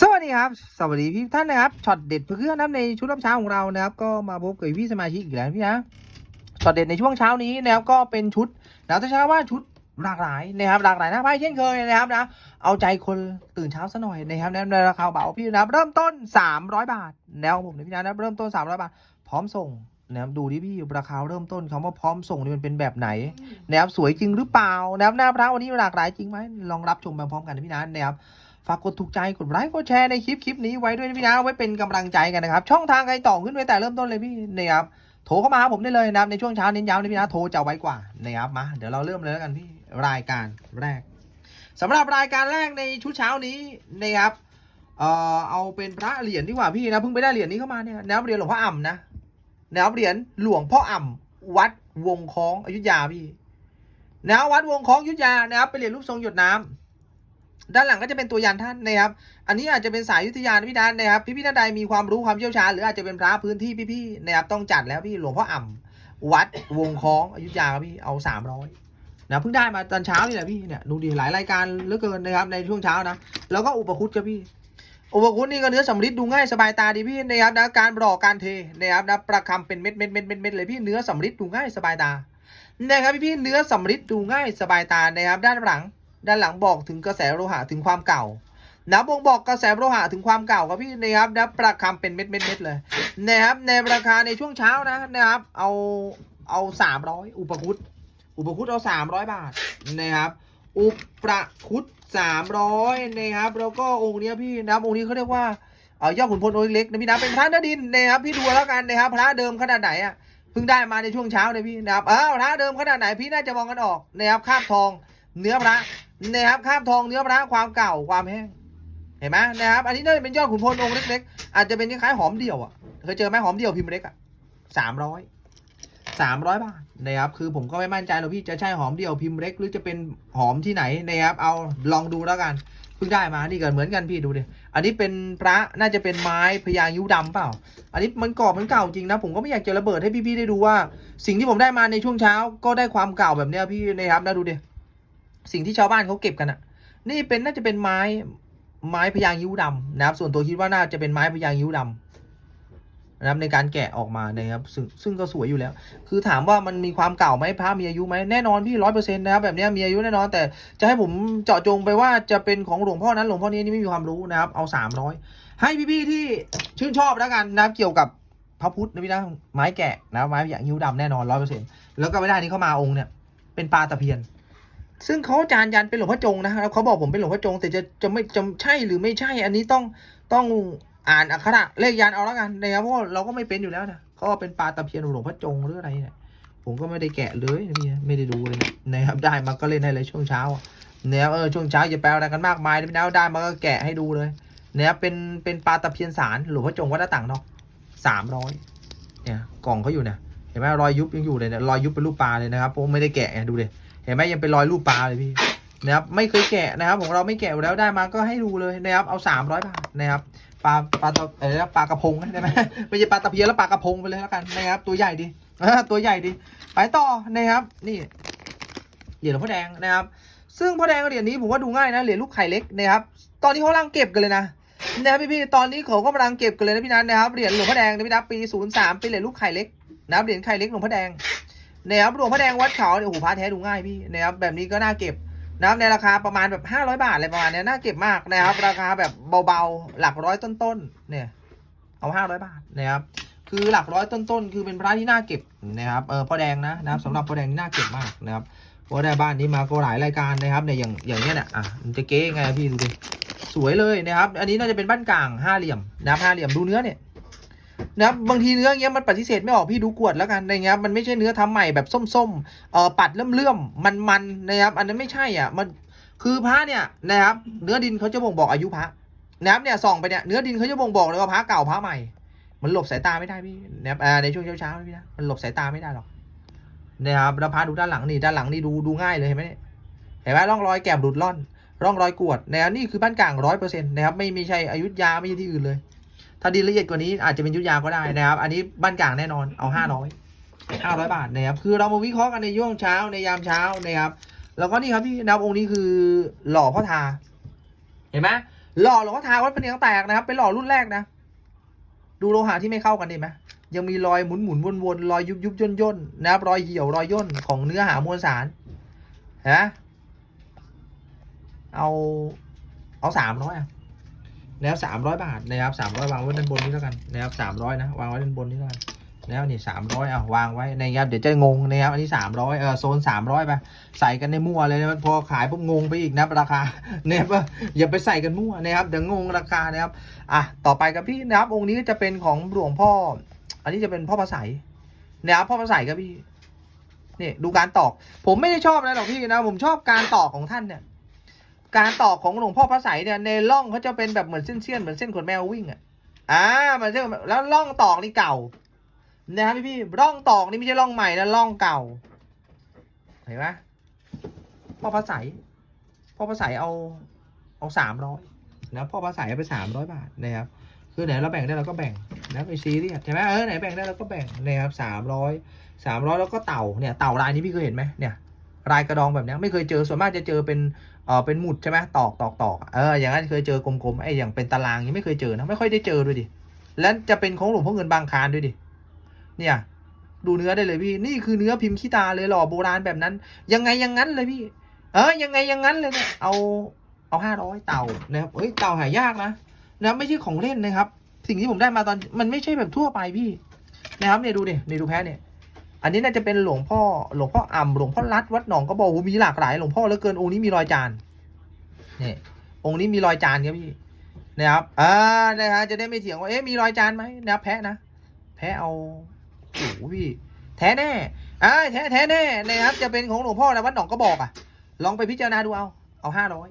สวัสดีครับสวัสดีพี่ท่านนะครับช็อตเด็ดเพื่อนนะครับในชุดรับเช้าของเรานะครับ ก็มาพบกับพี่สมาชิกอีกแล้วพี่นะช็อตเด็ดในช่วงเช้านี้นะครับก็เป็นชุดนะจะใช้ว่าชุดหลากหลายนะครับหลากหลายหน้าไพ่เช่นเคยนะครับนะเอาใจคนตื่นเช้าซะหน่อยนะครับในราคาเบาพี่นะเริ่มต้น 300 บาทแนวผมนะพี่นะเริ่มต้น 300 บาท พร้อมส่งนะครับดูดิพี่ราคาเริ่มต้นคำว่าพร้อมส่งนี่มันเป็นแบบไหนนะครับสวยจริงหรือเปล่านะครับหน้าพระวันนี้หลากหลายจริงไหมลองรับชมไปพร้อมกันนะพี่นะนะครับ ฝากกดถูกใจกดไลค์กดแชร์ในคลิปคลิปนี้ไว้ด้วยนะพี่นะไว้เป็นกำลังใจกันนะครับ ช่องทางใครต่อขึ้นไว้แต่เริ่มต้นเลยพี่นะครับโทรเข้ามาหาผมได้เลยนะครับในช่วงเช้าเน้นย้ำนะพี่นะโทรจะไว้กว่านะครับมาเดี๋ยวเราเริ่มเลยแล้วกันพี่รายการแรกสำหรับรายการแรกในชุดเช้านี้นะครับเอ่อเอาเป็นพระเหรียญดีกว่าพี่นะเพิ่งไปได้เหรียญนี้เข้ามาเนี่ยนะครับเหรียญหลวงพ่ออ่ำนะนะครับเหรียญหลวงพ่ออ่ำวัดวงคล้องอยุธยาพี่นะครับวัดวงคล้องอยุธยานะครับเป็นเหรียญรูปทรงหยดน้ำ ด้านหลังก็จะเป็นตัวยันท่านนะครับ อันนี้อาจจะเป็นสายยุทธยานพี่นันนะครับ พี่พี่ท่านใดมีความรู้ความเชี่ยวชาญหรืออาจจะเป็นพระพื้นที่พี่ๆนะครับต้องจัดแล้วพี่หลวงพ่ออ่ำวัดวงคล้องอยุธยาครับพี่เอาสามร้อยนะเพิ่งได้มาตอนเช้านี่แหละพี่เนี่ยดูดีหลายรายการเหลือเกินนะครับในช่วงเช้านะแล้วก็อุปคุตครับพี่ อุปคุตนี่ก็เนื้อสำริดดูง่ายสบายตาดีพี่นะครับนะการบรอกการเทนะครับนะประคำเป็นเม็ดเม็ดเม็ดเม็ดเม็ดเลยพี่เนื้อสำริดดูง่ายสบายตานะครับพี่พี่ๆเนื้อสำริดดูง่ายสบายตานะครับด้านหลัง ด้านหลังบอกถึงกระแสโลหะถึงความเก่านะบ่งบอกกระแสโลหะถึงความเก่าครับพี่นะครับนะประคำเป็นเม็ดเม็ดเม็ดเลยนะครับในราคาในช่วงเช้านะนะครับ เอาเอาสามร้อยอุปคุตอุปคุตเอาสามร้อยบาทนะครับอุปคุตสามร้อยนะครับแล้วก็องค์นี้พี่นะครับองค์นี้เขาเรียกว่าเออยอดขุนพลองค์เล็กนะพี่นะเป็นพระเนื้อดินนะครับพี่ดูแล้วกันนะครับพระเดิมขนาดไหนอะเพิ่งได้มาในช่วงเช้าเลยพี่นะครับอ้าวพระเดิมขนาดไหนพี่น่าจะมองกันออกนะครับคาบทองเนื้อพระ นะครับคาบทองเนื้อพระความเก่าความแห้งเห็นไหมนะครับ อันนี้น่าจะเป็นยอดขุนพลองค์เล็กๆ อาจจะเป็นคล้ายๆหอมเดี่ยวอะเคยเจอไหมหอมเดี่ยวพิมพ์เล็กอะสามร้อยสามร้อยบาทนะครับคือผมก็ไม่มั่นใจหรอกพี่จะใช่หอมเดี่ยวพิมพ์เล็ก หรือจะเป็นหอมที่ไหนนะครับ เอาลองดูแล้วกันเพิ่งได้มานี่กันเหมือนกันพี่ดูดิอันนี้เป็นพระน่าจะเป็นไม้พญายุดำเปล่า อันนี้มันกรอบมันเก่าจริงนะ ผมก็ไม่อยากจะระเบิดให้พี่ๆได้ดูว่า สิ่งที่ผมได้มาในช่วงเช้า ก็ได้ความเก่าแบบเนี้ยพี่นะครับนะดูดิ สิ่งที่ชาวบ้านเขาเก็บกันอะนี่เป็นน่าจะเป็นไม้ไม้พยางยิ้วดำนะครับ ส่วนตัวคิดว่าน่าจะเป็นไม้พยางยิ้วดำนะครับในการแกะออกมานะครับซึ่งซึ่งก็สวยอยู่แล้ว คือถามว่ามันมีความเก่าไหมพระมีอายุไหมแน่นอนพี่ร้อยเปอร์เซ็นต์นะครับแบบเนี้ยมีอายุแน่นอน แต่จะให้ผมเจาะจงไปว่าจะเป็นของหลวงพ่อนั้นหลวงพ่อนี้นี่ไม่มีความรู้นะครับเอาสามร้อยให้พี่ๆที่ชื่นชอบแล้วกันนะครับเกี่ยวกับพระพุทธนะพี่นะไม้แกะนะไม้พยางยิ้วดำแน่นอนร้อยเปอร์เซ็นต์แล้วก็ไม่ได้นี่เข้ามาองค์เนี่ยเป็นปลาตะเพียน ซึ่งเขาจานยันเป็นหลวงพ่อจงนะแล้วเขาบอกผมเป็นหลวงพ่อจง แต่จะจะไม่จะใช่หรือไม่ใช่ อันนี้ต้องต้องอ่านอักขระเลขยันเอาแล้วกันนะครับเพราะเราก็ไม่เป็นอยู่แล้วนะเขาเป็นปลาตะเพียนหลวงพ่อจงหรืออะไรเนี่ยผมก็ไม่ได้แกะเลยนะพี่ไม่ได้ดูเลยนะครับได้มาก็เล่นให้เลยช่วงเช้าอะนะครับเออช่วงเช้าอย่าแปลอะไรกันมากมายนะพี่นะได้มาก็แกะให้ดูเลยเนะครับเป็นเป็นปลาตะเพียนสารหลวงพ่อจงวัดต่างเนาะสามร้อยเนี่ยกล่องเขาอยู่เนี่ยเห็นไหมรอยยุบยังอยู่เลยเนี่ยรอยยุบเป็นรูปปลาเลยนะครับผมไม่ได้แกะดูดิเห็นไหมยังเป็นรอยรูปปลาเลยพี่นะครับไม่เคยแกะนะครับของเราไม่แกะแล้วได้มาก็ให้ดูเลยนะครับเอาสามร้อยบาทนะครับปลาปลาตะเอะไรนะปลากระพงได้ไหมไม่ใช่ปลาตะเพียนแล้วปลากระพงไปเลยแล้วกันนะครับตัวใหญ่ดีตัวใหญ่ดีไปต่อนะครับนี่เหรียญหลวงพ่อแดงนะครับ ซึ่งพ่อแดงเหรียญนี้ผมว่าดูง่ายนะเหรียญลูกไข่เล็กนะครับ ตอนนี้เขากำลังเก็บกันเลยนะนะครับพี่ๆตอนนี้เขาก็กำลังเก็บกันเลยนะพี่นัทนะครับเหรียญหลวงพ่อแดงนะพี่นัทปีศูนย์สามเป็นเหรียญลูกไข่เล็กนะครับเหรียญไข่เล็กหลวงพ่อแดง นะครับหลวงพระแดงวัดเขาเนี่ยโอ้โหพระแท้ดูง่ายพี่นะครับแบบนี้ก็น่าเก็บนะครับในราคาประมาณแบบ500บาทอะไรประมาณเนี้ยน่าเก็บมากนะครับ ราคาแบบเบาๆหลักร้อยต้นๆเนี่ย เอา500บาทนะครับ คือหลักร้อยต้นๆ คือเป็นพระที่น่าเก็บนะครับเออพ่อแดงนะนะครับสำหรับพ่อแดงนี่น่าเก็บมากนะครับพราะได้บ้านนี้มาก็หลายรายการนะครับเนี่ยอย่างอย่างเนี้ยเนี่ยอะมันจะเก๊ไงพี่ดูดิสวยเลยนะครับ อันนี้น่าจะเป็นบ้านกลางห้าเหลี่ยมนะครับห้าเหลี่ยมดูเนื้อเนี่ย นะครับบางทีเนื้อเงี้ยมันปฏิเสธไม่ออกพี่ดูกวดแล้วกันอะไรเงี้ยมันไม่ใช่เนื้อทำใหม่แบบส้มๆเอ่อปัดเลื่อมๆมันๆนะครับ อันนั้นไม่ใช่อะมันคือพระเนี่ยนะครับ เนื้อดินเขาจะบ่งบอกอายุพระนะครับเนี่ยส่องไปเนี่ยเนื้อดินเขาจะบ่งบอกเลยว่าพระเก่าพระใหม่ มันหลบสายตาไม่ได้พี่นะครับอ่ในช่วงเช้าๆพี่นะมันหลบสายตาไม่ได้หรอกนะครับแล้วพระดูด้านหลังนี่ด้านหลังนี่ดูดูง่ายเลยเห็นไหมเนี่ยเห็นไหมร่องรอยแกบหลุดล่อน ร่องรอยกวดนะครับนี่คือบ้านกลางร้อยเปอร์เซ็นต์นะครับไม่ไม่ใช่อยุธยาไม่ใช่ที่อื่นเลย ถ้าดินละเอียดกว่านี้อาจจะเป็นยุทธยาก็ได้นะครับ อันนี้บ้านกลางแน่นอนเอาห้าร้อยห้าร้อยบาทนะครับ คือเรามาวิเคราะห์กันในช่วงเช้าในยามเช้านะครับ แล้วก็นี่ครับพี่นะครับองค์นี้คือหล่อพ่อทา เห็นไหมหล่อหลวงพ่อทาวัดพระเนียงแตกนะครับ เป็นหล่อรุ่นแรกนะ ดูโลหะที่ไม่เข้ากันดีไหมยังมีรอยหมุนหมุนวนวนๆรอยยุบยุบย่นย่นๆนะครับ รอยเหี่ยวรอยย่นของเนื้อหามวลสารฮะเอาเอาสามร้อยอะ นะครับสามร้อยบาทนะครับสามร้อยวางไว้ด้านบนนี้แล้วกันนะครับสามร้อยนะวางไว้ด้านบนนี้แล้วกันแล้วนี่สามร้อยอะวางไว้นะครับเดี๋ยวจะงงนะครับอันนี้สามร้อยเออโซนสามร้อยไปใส่กันในมั่วเลยนะพอขายปุ๊บงงไปอีกนะราคานะครับว่าอย่าไปใส่กันมั่วนะครับเดี๋ยวงงราคานะครับอะต่อไปกับพี่นะครับองค์นี้ก็จะเป็นของหลวงพ่อ อันนี้จะเป็นพ่อพระใสยนะครับพ่อพระใสยครับพี่นี่ดูการตอก ผมไม่ได้ชอบนะหรอกพี่นะผมชอบการตอกของท่านเนี่ย การตอกของหลวงพ่อพระใสยเนี่ยในร่องเขาจะเป็นแบบเหมือนเส้นๆเหมือนเส้นขนแมววิ่งอะอ่ามันเส้นแล้วร่องตอกนี่เก่านะครับพี่พี่ร่องตอกนี่ไม่ใช่ร่องใหม่นะร่องเก่า เห็นไหมพ่อพระใสยพ่อพระใสยเอาเอาสามร้อยนะพ่อพระใสยเอาไปสามร้อยบาทนะครับคือไหนเราแบ่งได้เราก็แบ่งนะไปซีเรียสใช่ไหมเออไหนแบ่งได้เราก็แบ่งนะครับสามร้อยสามร้อยแล้วก็เต่าเนี่ยเต่าลายนี้พี่เคยเห็นไหมเนี่ยลายกระดองแบบนี้ไม่เคยเจอส่วนมากจะเจอเป็น เออเป็นหมุดใช่ไหมตอกตอกตอกเอออย่างนั้นเคยเจอกลมๆไอ้อย่างเป็นตารางยังไม่เคยเจอนะไม่ค่อยได้เจอด้วยดิแล้วจะเป็นของหลวงพ่อเงินบางคารด้วยดิเนี่ยดูเนื้อได้เลยพี่นี่คือเนื้อพิมพ์ขี้ตาเลยหล่อโบราณแบบนั้น ยังไงยังงั้นเลยพี่ เออยังไงยังงั้นเลยเนี่ยเอาเอาห้าร้อยเต่านะครับเอ้ยเต่าหายากนะนะไม่ใช่ของเล่นนะครับ สิ่งที่ผมได้มาตอนมันไม่ใช่แบบทั่วไปพี่นะครับเนี่ยดูเนี่ยเนี่ยดูแพ้เนี่ย อันนี้น่าจะเป็นหลวงพ่อหลวงพ่ออ่ำหลวงพ่อรัดวัดหนองก็บอกว่ามีหลากหลายหลวงพ่อเหลือเกินองค์นี้มีรอยจานเนี่ยองค์นี้มีรอยจานครับพี่นะครับอ่านะฮะจะได้ไม่เถียงว่าเอ๊ะมีรอยจานไหมนะแพ้นะแพ้เอาโอ้โหพี่แท้แน่อ่าแท้แท้แน่นะครับจะเป็นของหลวงพ่อนะวัดหนองก็บอกอะ ลองไปพิจารณาดูเอาเอาห้าร้อย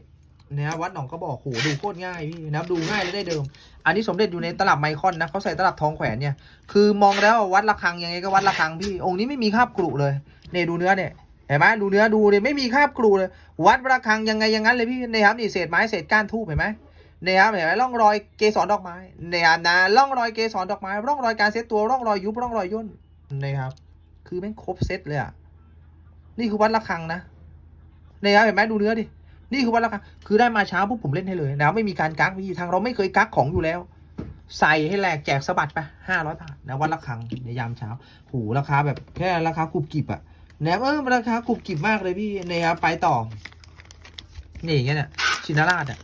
นะวัดหนองก็บอกโหดูโคตรง่ายพี่นะดูง่ายและได้เดิม อันนี้สมเด็จอยู่ในตลับไมคอนนะเขาใส่ตลับทองแขวนเนี่ยคือมองแล้ววัดระฆังยังไงก็วัดระฆังพี่องค์นี้ไม่มีคาบกรุเลยเนี่ยดูเนื้อเนี่ยเห็นไหมดูเนื้อดูเนี่ยไม่มีคาบกรุเลย วัดระฆังยังไงย่างนั้นเลยพี่นะครับนี่เศษไม้เศษก้านทูบเห็นไหมเนี่ยครับเห็นไหมร่องรอยเกสรดอกไม้เนี่ยนะร่องรอยเกสรดอกไม้ ร่องรอยการเซตตัวร่องรอยยุบร่องรอยย่นนะครับ คือแม่งครบเซตเลยอะนี่คือวัดระฆังนะเนี่ยครับเห็นไหมดูเนื้อดิ นี่คือวัดระฆังคือได้มาเช้าปุ๊บผมเล่นให้เลยนะไม่มีการกักพี่ทางเราไม่เคยกักของอยู่แล้ว ใส่ให้แหลกแจกสะบัดไปห้าร้อยบาทนะวันละครั้งในยามเช้าหูราคาแบบแค่ราคากุบกิบอะนะเออราคากุบกิบมากเลยพี่นะครับไปต่อนี่อย่างเงี้ยเนี่ยชินาราชอะ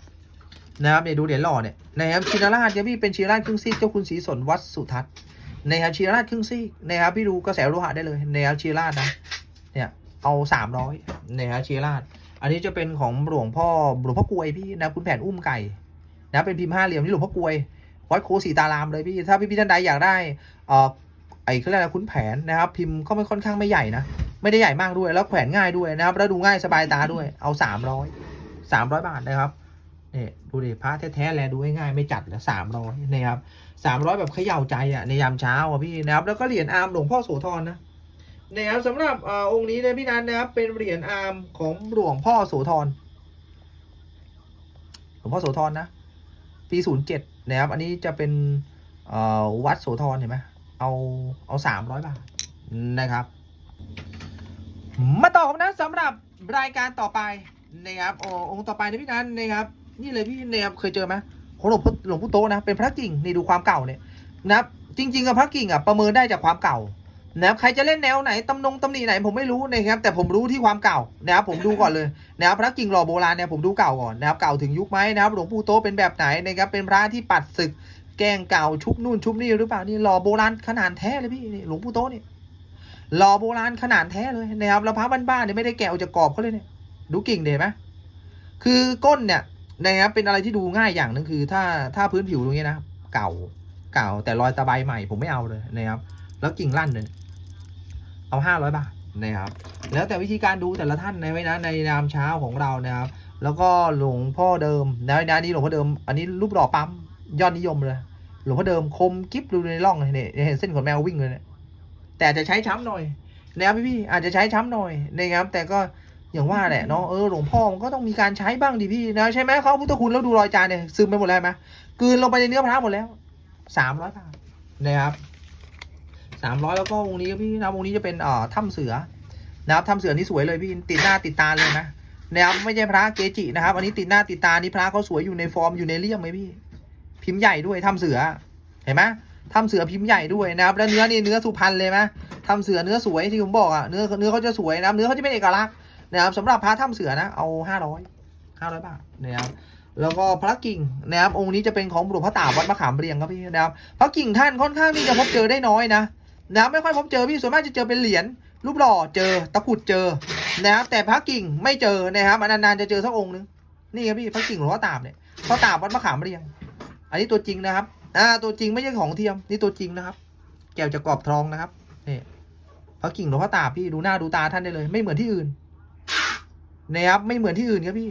นะครับเนี่ยดูเหรียญหล่อเนี่ยนะครับชินาราชเนี่ยพี่เป็นชินาราชครึ่งซีกเจ้าคุณศรีสนวัดสุทัศน์นะครับชินาราชครึ่งซีกนะครับพี่ดูกระแสโลหะได้เลยนะครับชินาราชนะเนี่ยเอาสามร้อยนะครับชินาราช อันนี้จะเป็นของหลวงพ่อหลวงพ่อกลวยพี่นะคุณแผนอุ้มไก่นะเป็นพิมพ์ห้าเหลี่ยมที่หลวงพ่อกลวยวัดโคสีตารามเลยพี่ถ้าพี่พี่ท่านใดอยากได้เอ่อไอ้เขาเรียกอะไรคุ้นแผนนะครับ พิมพ์ก็ไม่ค่อนข้างไม่ใหญ่นะไม่ได้ใหญ่มากด้วยแล้วแขวนง่ายด้วยนะครับแล้วดูง่ายสบายตาด้วยเอาสามร้อยสามร้อยบาทนะครับเนี่ยดูดิพระแท้ๆแลดูง่ายๆไม่จัดละสามร้อยนะครับสามร้อยแบบเขย่าใจอะในยามเช้าอะพี่นะครับแล้วก็เหรียญอาร์มหลวงพ่อโสธรนะ นะครับสำหรับอองค์นี้นะพี่นันนะครับ เป็นเหรียญอาร์มของหลวงพ่อโสธรหลวงพ่อโสธรนะ ปีศูนย์เจ็ดนะครับ อันนี้จะเป็นวัดโสธรเห็นไหมเอาเอาสามร้อยบาทนะครับ มาต่อกันนะสำหรับรายการต่อไปนะครับอองค์ต่อไปนะพี่นันนะครับ นี่เลยพี่นะครับเคยเจอไหมของหลวงพ่อหลวงพ่อโตนะเป็นพระกิ่งนี่ดูความเก่าเนี่ยนะครับจริง ๆ กับพระกิ่งอะประเมินได้จากความเก่า นะครับใครจะเล่นแนวไหนตำนงตำหนิไหนผมไม่รู้นะครับแต่ผมรู้ที่ความเก่านะครับผมดูก่อนเลยนะครับพระกิ่งหล่อโบราณเนี่ยผมดูเก่าก่อนนะครับเก่าถึงยุคไหมนะครับหลวงปู่โตเป็นแบบไหนนะครับเป็นพระที่ปัดศึก แกล้งเก่าชุบนู่นชุบนี่หรือเปล่านี่หล่อโบราณขนาดแท้เลยพี่นี่หลวงปู่โตนี่หล่อโบราณขนาดแท้เลยนะครับแล้วพระบ้านๆเนี่ยไม่ได้แกะออกจากกรอบเขาเลยเนี่ยดูกิ่งเห็นไหมคือก้นเนี่ยนะครับเป็นอะไรที่ดูง่ายอย่างหนึงคือ ถ้าถ้าพื้นผิวตรงนี้นะเก่าเก่าแต่รอยตะไบใหม่ผมไม่เอาเลยนะครับแล้วกิ่งลั่นเลย เอาห้าร้อยบาทนะครับ แล้วแต่วิธีการดูแต่ละท่านในไว้นะในนามเช้าของเรานะครับ แล้วก็หลวงพ่อเดิมนะนะนี่หลวงพ่อเดิม อันนี้รูปหล่อปั๊มยอดนิยมเลย หลวงพ่อเดิมคมกิ๊บดูในร่องเนี่ยเห็นเส้นขนแมววิ่งเลยเนี่ยแต่จะใช้ช้ำหน่อยนะครับพี่พี่ๆอาจจะใช้ช้ำหน่อยนะครับ แต่ก็อย่างว่าแหละเนาะเออหลวงพ่อมันก็ต้องมีการใช้บ้างดิพี่นะใช่ไหมเขาพุทธคุณแล้วดูรอยจานเนี่ยซึมไปหมดแล้วไหมกลืนลงไปในเนื้อพระหมดแล้วสามร้อยบาทนะครับ สามร้อยแล้วก็วงนี้พี่นะวงนี้จะเป็นเอ่อถ้ำเสือนะครับถ้ำเสือนี่สวยเลยพี่ติดหน้าติดตาเลยนะนะครับไม่ใช่พระเกจินะครับอันนี้ติดหน้าติดตานี่พระเขาสวยอยู่ในฟอร์มอยู่ในเลี่ยมไหมพี่ พิมพ์ใหญ่ด้วยทำเสือเห็นไหมทำเสือพิมพ์ใหญ่ด้วยนะครับ แล้วเนื้อนี่เนื้อสุพรรณเลยไหมทำเสือเนื้อสวยที่ผมบอกอะเนื้อเนื้อเขาจะสวยนะครับเนื้อเขาจะเป็นเอกลักษณ์นะครับสำหรับพระทำเสือนะเอาห้าร้อยห้าร้อยบาทนะครับแล้วก็พระกิ่งนะครับองค์นี้จะเป็นของหลวงพ่อตาวัดมะขามเรียงครับพี่นะครับพระกิ่งท่านค่อนข้างที่จะพบเจอได้น้อยนะ นะครับไม่ค่อยพบเจอพี่ส่วนมากจะเจอเป็นเหรียญรูปหล่อเจอตะกุดเจอนะครับแต่พระกิ่งไม่เจอนะครับอันนานๆจะเจอสักองค์นึงนี่ครับพี่พระกิ่งหลวงพ่อตาเนี่ยพ่อตาวัดมะขามเรียง อันนี้ตัวจริงนะครับอ่าตัวจริงไม่ใช่ของเทียมนี่ตัวจริงนะครับ แก้วจะกรอบทองนะครับนี่พระกิ่งหลวงพ่อตาพี่ดูหน้าดูตาท่านได้เลย ไม่เหมือนที่อื่นนะครับไม่เหมือนที่อื่นครับพี่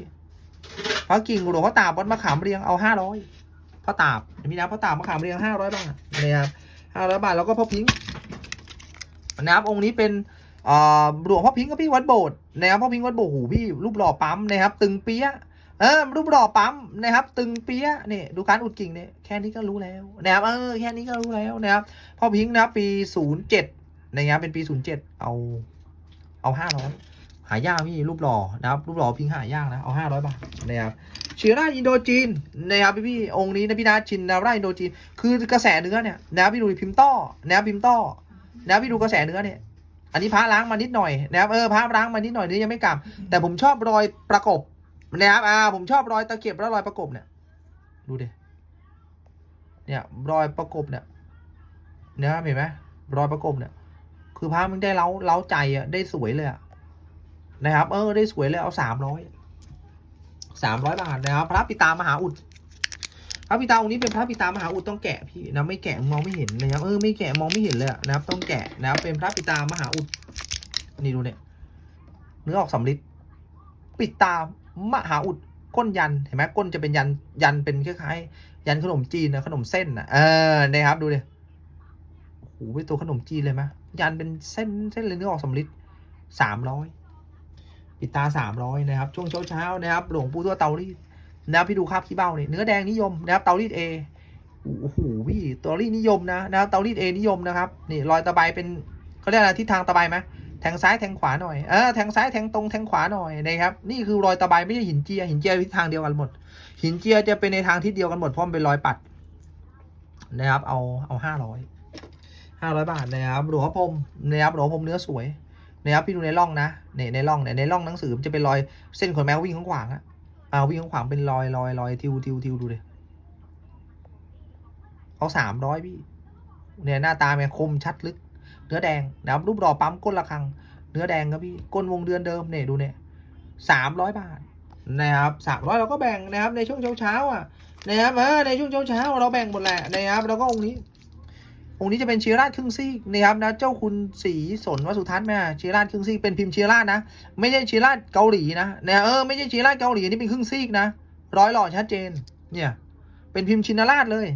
พระกิ่งหลวงพ่อตาวัดมะขามเรียงเอาห้าร้อยพ่อตาบมีนะพ่อตาบมะขามเรียงห้าร้อยบาทนะครับห้าร้อยบาทแล้วก็พ่อพิงค์ นะครับองค์นี้เป็นหลวงพ่อพิงค์กับพี่วัดโบสถ์นะครับพ่อพิงค์วัดโบสถ์หูพี่รูปหล่อปั๊มนะครับ ตึงเปี้ยะเออรูปหล่อปั๊มนะครับ ตึงเปี้ยะนี่ดูการอุดกิ่งเนี่ยแค่นี้ก็รู้แล้วนะครับเออแค่นี้ก็รู้แล้วนะครับพ่อพิงค์นะปีศูนย์เจ็ดนะครับเป็นปีศูนย์เจ็ดเอาเอาห้าร้อยหายากพี่รูปหล่อนะครับรูปหล่อพิงค์หายากนะเอาห้าร้อยบาทนะครับชิราอินโดจีนนะครับพี่พี่องค์นี้นะพี่นะชินนาราอินโดจีนคือกระแสเนื้อเนี่ยนะครับพี่ดูพิมพ์ต้อนะครับพิมพ์ต้อ นะครับพี่ดูกระแสเนื้อเนี่ย อันนี้พระล้างมานิดหน่อยนะครับเออพระล้างมานิดหน่อยเนื้อยังไม่กลับ แต่ผมชอบรอยประกบนะครับอ่าผมชอบรอยตะเข็บแล้วรอยประกบเนี่ยดูดิเนี่ยรอยประกบเนี่ยเนี่ยเห็นไหมรอยประกบเนี่ย คือพระมันได้เล้าเล้าใจอะได้สวยเลยอะนะครับ เออได้สวยเลยเอาสามร้อยสามร้อยบาทนะครับ พระปิตามหาอุด ระปิตาองค์นี้เป็นพระปิตามหาอุดต้องแกะพี่นะไม่แกะมองไม่เห็นนะครับเออไม่แกะมองไม่เห็นเลยนะครับ ต้องแกะนะครับเป็นพระปิตามหาอุดนี่ดูเนี่ยเนื้อออกสำลิดปิตามหาอุดก้นยันเห็นไหมก้นจะเป็นยันยันเป็นคล้ายๆยันขนมจีนนะขนมเส้นนะเออนะครับดูดิโอ้โหเป็นตัวขนมจีนเลยไหมยันเป็นเส้นเส้นเลยเนื้อออกสำลิดสามร้อยปิดตาสามร้อยนะครับ ช่วงเช้าเช้านะครับ หลวงปู่ตัวเตารีด นะครับพี่ดูคราบขี้เบ้าเนี่ยเนื้อแดงนิยมนะครับเตารีดเอโอ้โหพี่เตารีดนิยมนะนะครับเตารีดเอนิยมนะครับนี่รอยตะไบเป็นเขาเรียกอะไรทิศทางตะไบไหมแทงซ้ายแทงขวาหน่อยเออแทงซ้ายแทงตรงแทงขวาหน่อยนะครับนี่คือรอยตะไบไม่ใช่หินเจียหินเจียทิศทางเดียวกันหมด หินเจียจะเป็นในทางทิศเดียวกันหมดเพราะมันเป็นรอยปัดนะครับเอาเอาห้าร้อยห้าร้อยบาทนะครับหลวงพ่อพรมนะครับหลวงพ่อพรมเนื้อสวยนะครับพี่ดูในร่องนะเนี่ยในร่องเนี่ยในร่องหนังสือมันจะเป็นรอยเส้นขนแมววิ่งข้างขวางอะ อ่าวิ่งข้างขวางเป็นรอยรอยรอยทิวทิวทิวดูเลยเอาสามร้อยพี่ เนี่ยหน้าตาแม่คมชัดลึก เนื้อแดงนะครับรูปรอปั๊มก้นระฆัง เนื้อแดงครับพี่ก้นวงเดือนเดิมเนี่ยดูเนี่ยสามร้อยบาทนะครับสามร้อยเราก็แบ่งนะครับในช่วงเช้าเช้าอะนะครับในช่วงเช้าเช้าเราแบ่งหมดแหละนะครับแล้วก็องค์นี้ องค์นี้จะเป็นเชียราชครึ่งซีกนะครับนะเจ้าคุณศรีสนวสุทัศน์แม่เชียราชครึ่งซีกเป็นพิมพ์เชียราชนะ ไม่ใช่เชียราชเกาหลีนะเนี่ยเออไม่ใช่เชียราชเกาหลีอันนี่เป็นครึ่งซีกนะร้อยหล่อชัดเจน เนี่ย เป็นพิมพ์ชินราชเลย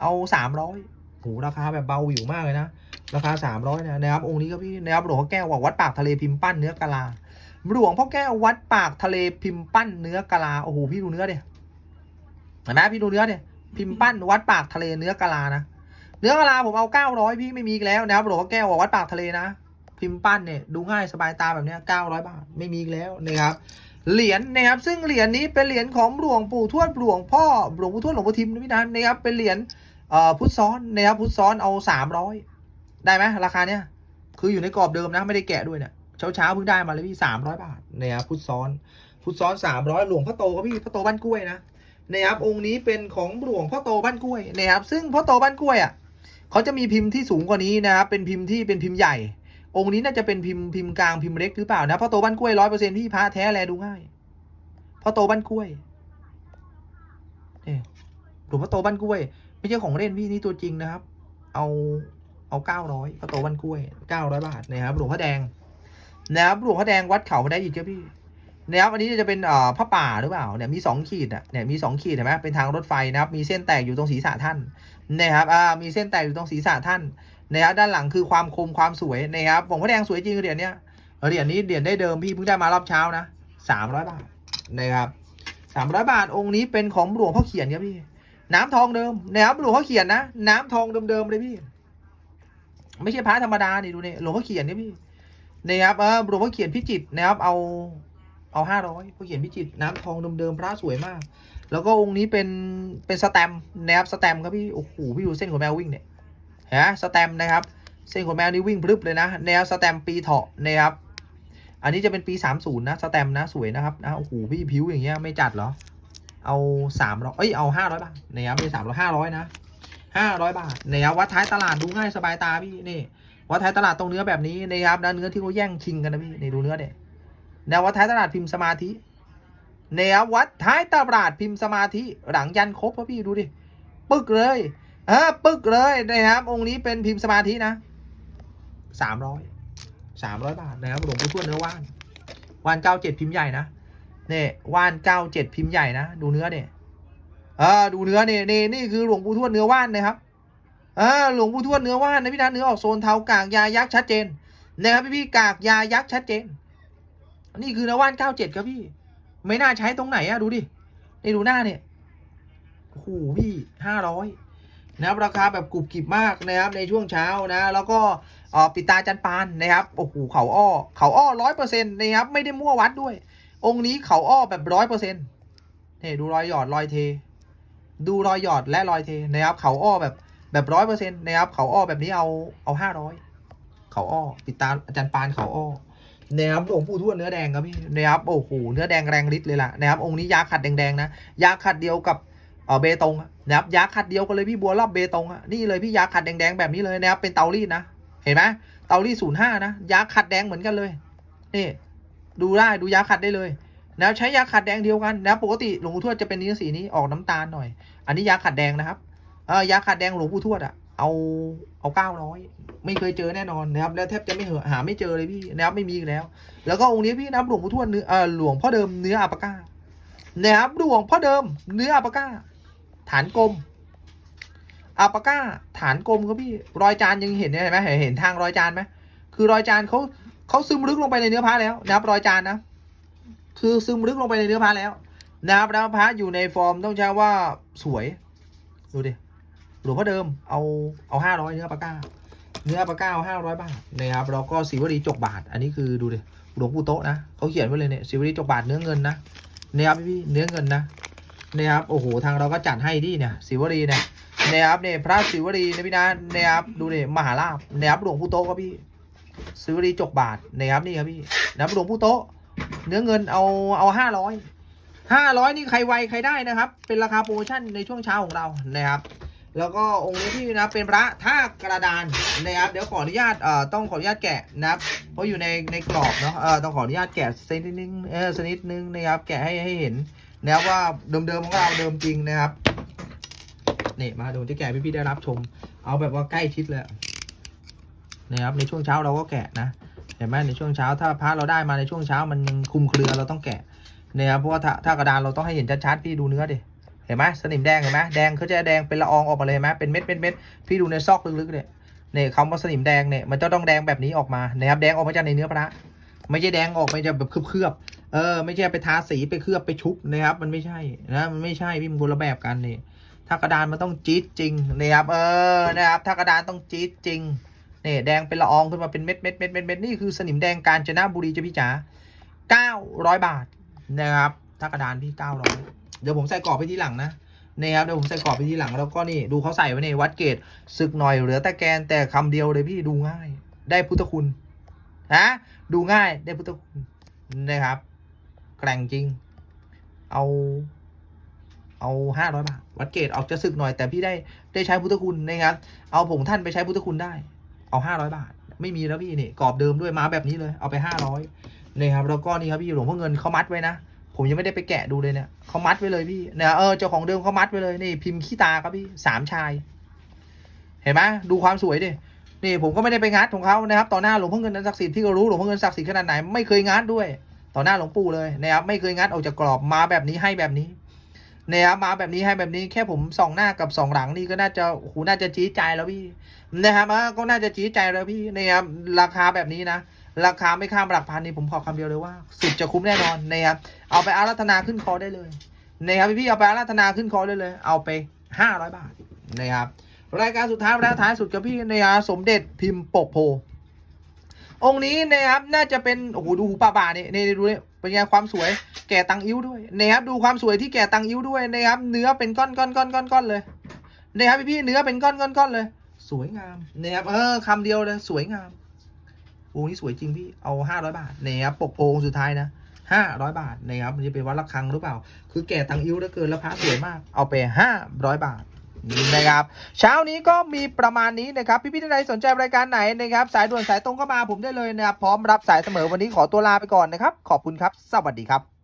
เอาสามร้อยโหราคาแบบเบาอยู่มากเลยนะราคาสามร้อยนะนะครับองค์นี้ก็พี่นะครับหลวงพ่อแก้ววัดปากทะเลพิมพ์ปั้นเนื้อกะลาหลวงพ่อแก้ววัดปากทะเลพิมพ์ปั้นเนื้อกะลาโอ้โหพี่ดูเนื้อเดียเห็นไหมพี่ดูเนื้อเดียพิมพ์ปั้นวัดปากทะเลเนื้อกะลานะ เนื้อกะลาผมเอาเก้าร้อยพี่ไม่มีอีกแล้วนะครับหลวงแก้วว่าวัดปากทะเลนะ พิมพ์ปั้นเนี่ยดูง่ายสบายตาแบบเนี้ยเก้าร้อยบาทไม่มีอีกแล้วนะครับเหรียญนะครับซึ่งเหรียญนี้เป็นเหรียญของหลวงปู่ทวดหลวงพ่อหลวงปู่ทวดหลวงพ่อทิมพี่นันนะครับเป็นเหรียญเอ่อพุทธซ้อนนะครับพุทธซ้อนเอาสามร้อยได้ไหมราคาเนี้ยคืออยู่ในกรอบเดิมนะไม่ได้แกะด้วยเนี่ยเช้าเช้าเพิ่งได้มาเลยพี่สามร้อยบาทนะครับพุทธซ้อนพุทธซ้อนสามร้อยหลวงพ่อโตก็พี่พ่อโตบ้านกล้วยนะนะครับองค์นี้เป็นของหลวงพ่อโตบ้านกล้วยนะครับซึ่งพ่อโตบ้านกล้วยอะ เขาจะมีพิมพ์ที่สูงกว่านี้นะครับ เป็นพิมพ์ที่เป็นพิมพ์ใหญ่ องค์นี้น่าจะเป็นพิมพ์พิมพ์กลางพิมพ์เล็กหรือเปล่านะพ่อโตบ้านกล้วยร้อยเปอร์เซ็นต์พี่พระแท้แลดูง่ายพ่อโตบ้านกล้วยเนี่ยหลวงพ่อโตบ้านกล้วย ไม่ใช่ของเล่นพี่นี่ตัวจริงนะครับ เอาเอาเก้าร้อยพระโตบ้านกล้วยเก้าร้อยบาทนะครับหลวงพ่อแดงนะครับหลวงพ่อแดงวัดเขาได้อีกครับพี่ นะครับอันนี้จะเป็นเอ่อพระป่าหรือเปล่าเนี่ยมีสองขีดอะเนี่ยมีสองขีดเห็นไหมเป็นทางรถไฟนะครับมีเส้นแตกอยู่ตรงศีรษะท่านนะครับอ่ามีเส้นแตกอยู่ตรงศีรษะท่านนะครับด้านหลังคือความคมความสวยนะครับหลวงพ่อแดงสวยจริงเหรียญเนี้ยเหรียญนี้เหรียญได้เดิมพี่เพิ่งได้มารอบเช้านะสามร้อยบาทนะครับสามร้อยบาทองค์นี้เป็นของหลวงพ่อเขียนครับพี่ น้ำทองเดิมนะครับหลวงพ่อเขียนนะน้ำทองเดิมๆเลยพี่ ไม่ใช่พระธรรมดานี่ดูนี่หลวงพ่อเขียนนี่พี่นะครับเออหลวงพ่อเขียนพิจิตนะครับเอา เอาห้าร้อยพระเขียนพิจิตน้ำทองเดิมๆพระสวยมาก แล้วก็องค์นี้เป็นเป็นสแตมนะครับสแตมครับพี่โอ้โหพี่ดูเส้นขนแมววิ่งเนี่ยเห็นไหมสแตมนะครับ เส้นขนแมวนี่วิ่งพรึบเลยนะแนวสแตมปีเถาะนะครับอันนี้จะเป็นปี 30 นะสแตมนะสวยนะครับนะโอ้โหพี่ผิวอย่างเงี้ยไม่จัดเหรอ เอาสามร้อยเอ้ยเอาห้าร้อยบาทนะครับไม่สามร้อยห้าร้อยนะห้าร้อยบาทนะครับวัดท้ายตลาดดูง่ายสบายตาพี่นี่วัดท้ายตลาดตรงเนื้อแบบนี้นะครับนะเนื้อที่เขาแย่งชิงกันนะพี่นี่ดูเนื้อเด็ แนววัดท้ายตลาดพิมพ์สมาธิ แนววัดท้ายตลาดพิมพ์สมาธิ หลังยันครบพะพี่ดูดิ ปึกเลยเออปึกเลยนะครับ องค์นี้เป็นพิมพ์สมาธินะสามร้อยสามร้อยบาทนะครับหลวงปู่ทวดเนื้อว่านว่านเก้าเจ็ดพิมพ์ใหญ่นะเนี่ยว่านเก้าเจ็ดพิมพ์ใหญ่นะดูเนื้อเนี่ยเออดูเนื้อเนี่ยนี่นี่คือหลวงปู่ทวดเนื้อว่านนะครับเออหลวงปู่ทวดเนื้อว่านนะพี่นะเนื้อออกโซนเทากากยายักษ์ชัดเจนนะครับพี่พี่กากยายักษ์ชัดเจน นี่คือนื้อว่านเก้าเจ็ดครับพี่ ไม่น่าใช้ตรงไหนอะดูดินี่ดูหน้าเนี่ยโอ้โหพี่ห้าร้อยนะครับราคาแบบกรุบกริบมากนะครับในช่วงเช้านะ แล้วก็เออปิตาจันปานนะครับโอ้โหเขาอ้อเขาอ้อร้อยเปอร์เซ็นต์นะครับไม่ได้มั่ววัดด้วย องค์นี้เขาอ้อแบบร้อยเปอร์เซ็นต์นี่ยดูรอยหยอดรอยเท ดูรอยหยอดและรอยเทนะครับเขาอ้อแบบแบบร้อยเปอร์เซ็นต์นะครับเขาอ้อแบบนี้เอาเอาห้าร้อยเขาอ้อปิตาอาจารปานเขาอ้อ นะครับหลวงปู่ทวดเนื้อแดงครับพี่นะครับโอ้โหเนื้อแดงแรงฤทธิ์เลยล่ะนะครับองค์นี้ยาขัดแดงๆนะยาขัดเดียวกับเออเบตงนะครับยาขัดเดียวกันเลยพี่บัวรอบเบตงอะนี่เลยพี่ยาขัดแดงๆแบบนี้เลยนะครับเป็นเตารีดนะเห็นไหมเตารีดศูนย์ห้านะยาขัดแดงเหมือนกันเลยนี่ดูได้ดูยาขัดได้เลยนะใช้ยาขัดแดงเดียวกันนะปกติหลวงปู่ทวดจะเป็นเนื้อสีนี้ออกน้ำตาลหน่อย อันนี้ยาขัดแดงนะครับเออยาขัดแดงหลวงปู่ทวดอะ เอาเอาเก้าร้อยไม่เคยเจอแน่นอนนะครับ แล้วแทบจะไม่เหอะหาไม่เจอเลยพี่นะครับไม่มีอีกแล้ว แล้วก็องค์นี้พี่นะครับหลวงปู่ทวดเนื้อเออหลวงพ่อเดิมเนื้ออัปปะก้านะครับหลวงพ่อเดิมเนื้ออัปปะก้า ฐานกลมอัปปะก้า ฐานกลมครับพี่รอยจานยังเห็นเนี่ยเห็นไหมเห็นเห็นทางรอยจานไหมคือรอยจานเขาเขาซึมลึกลงไปในเนื้อพระแล้วนะครับรอยจานนะ คือซึมลึกลงไปในเนื้อพระแล้วนะครับแล้วพระอยู่ในฟอร์มต้องใช้ว่าสวยดูดิ หลวงพ่อเดิมเอาเอาห้าร้อยเนื้อปลาก้า เนื้อปลาก้าเอาห้าร้อยบาทนะครับแล้วก็สิวรีจกบาท อันนี้คือดูดิหลวงปู่โต๊ะนะเขาเขียนไว้เลยเนี่ยสิวรีจกบาทเนื้อเงินนะนะครับพี่เนื้อเงินนะนะครับโอ้โหทางเราก็จัดให้ที่เนี่ยสิวรีเนี่ยนะครับเนี่ยพระสิวรีนะพี่นะนะครับดูดิมหาลาภนะครับหลวงปู่โต๊ะครับพี่ซื้อรีจกบาทนะครับนี่ครับพี่นะครับหลวงปู่โต๊ะเนื้อเงินเอาเอาห้าร้อยห้าร้อยนี่ใครไวใครได้นะครับ เป็นราคาโปรโมชั่นในช่วงเช้าของเรานะครับ แล้วก็องค์นี้พี่นะเป็นพระท่ากระดานนะครับเดี๋ยวขออนุญาตเอ่อต้องขออนุญาตแกะนะครับเพราะอยู่ในในกรอบเนาะเออต้องขออนุญาตแกะสักนิดนึงเออสักนิดนึงนะครับแกะให้ให้เห็นนะครับว่าเดิมๆของเราเดิมจริงนะครับนี่มาดูจะแกะพี่ๆได้รับชม เอาแบบว่าใกล้ชิดเลยนะครับในช่วงเช้าเราก็แกะนะเห็นไหมในช่วงเช้าถ้าพระเราได้มาในช่วงเช้ามันยังคลุมเครือเราต้องแกะนะครับเพราะว่าถ้าถ้ากระดานเราต้องให้เห็นชัดๆพี่ดูเนื้อดิ เห็นไหมสนิมแดงเห็นไหมแดงเขาจะแดงเป็นละอองออกมาเลยเห็นไหมเป็นเม็ดเป็นเม็ดพี่ดูในซอกลึกๆเนี่ยเนี่ยคำว่าสนิมแดงเนี่ยมันจะต้องแดงแบบนี้ออกมานะครับแดงออกมาจากในเนื้อพระไม่ใช่แดงออกมาจะแบบเคลือบๆเออไม่ใช่ไปทาสีไปเคลือบไปชุบนะครับ มันไม่ใช่นะมันไม่ใช่พี่มันคนละแบบกันนี่ถ้ากระดานมันต้องจี๊ดจริงนะครับเออนะครับถ้ากระดานต้องจี๊ดจริงเนี่ยแดงเป็นละอองขึ้นมาเป็นเม็ดเม็ดเม็ดเม็ดเม็ดนี่คือสนิมแดงกาญจนบุรีจ้ะพี่จ๋าเก้าร้อยบาทนะครับ ถ้ากระดานพี่เก้าร้อยเดี๋ยวผมใส่กรอบไปที่หลังนะนะครับเดี๋ยวผมใส่กรอบไปที่หลังแล้วก็นี่ดูเขาใส่ไว้ในวัดเกตศึกหน่อยเหลือแต่แกนแต่คำเดียวเลยพี่ดูง่าย ได้พุทธคุณนะดูง่ายได้พุทธคุณนะครับแกร่งจริง เอาเอาห้าร้อยบาทวัดเกตออกจะศึกหน่อยแต่พี่ได้ได้ใช้พุทธคุณนะครับ เอาผงท่านไปใช้พุทธคุณได้ เอาห้าร้อยบาท ไม่มีแล้วพี่นี่กรอบเดิมด้วยมาแบบนี้เลย เอาไปห้าร้อยนี่ครับแล้วก็นี่ครับพี่หลวงพ่อเงินเขามัดไว้นะ ผมยังไม่ได้ไปแกะดูเลยเนี่ยเขามัดไว้เลยพี่เนี่ยเออเจ้าของเดิมเขามัดไว้เลยนี่พิมพ์ขี้ตาครับพี่สามชาย เห็นไหมดูความสวยดินี่ผมก็ไม่ได้ไปงัดของเขานะครับ ต่อหน้าหลวงพ่อเงินนั้นศักดิ์สิทธิ์พี่ก็รู้หลวงพ่อเงินศักดิ์สิทธิ์ขนาดไหนไม่เคยงัดด้วย ต่อหน้าหลวงปู่เลยนะครับไม่เคยงัดออกจากกรอบมาแบบนี้ให้แบบนี้นะครับมาแบบนี้ให้แบบนี้แค่ผมส่องหน้ากับส่องหลังนี่ก็น่าจะโอ้โหน่าจะจี๊ดใจแล้วพี่นะครับก็น่าจะจี้ใจแล้วพี่นะครับราคาแบบนี้นะ ราคาไม่ข้ามหลักพันนี่ผมขอคำเดียวเลยว่า สุดจะคุ้มแน่นอนนะครับเอาไปอารัธนาขึ้นคอได้เลยนะครับพี่ๆเอาไปอารัธนาขึ้นคอได้เลย เอาไปห้าร้อยบาทนะครับรายการสุดท้ายและท้ายสุดกับพี่นะครับสมเด็จพิมพ์ปกโพ องค์นี้นะครับน่าจะเป็นโอ้โหดูหูป่าบ่านี่นี่ดูนี่เป็นไงความสวยแก่ตังอิ้วด้วยนะครับดูความสวยที่แก่ตังอิ้วด้วยนะครับเนื้อเป็นก้อนก้อนก้อนก้อนก้อนเลยนะครับพี่พี่ๆเนื้อเป็นก้อนก้อนก้อนเลย สวยงามนะครับเออคำเดียวเลยสวยงาม องค์นี้สวยจริงพี่เอาห้าร้อยบาทนะครับปกโพองสุดท้ายนะห้าร้อยบาทนะครับมันจะเป็นวัดระฆังหรือเปล่า คือแก่ตังอิ้วเหลือเกินแล้วพระสวยมาก เอาไปห้าร้อยบาทนี่นะครับเช้านี้ก็มีประมาณนี้นะครับพี่ๆท่านใดสนใจรายการไหนนะครับ สายด่วนสายตรงก็มาผมได้เลยนะครับพร้อมรับสายเสมอวันนี้ขอตัวลาไปก่อนนะครับ ขอบคุณครับ สวัสดีครับ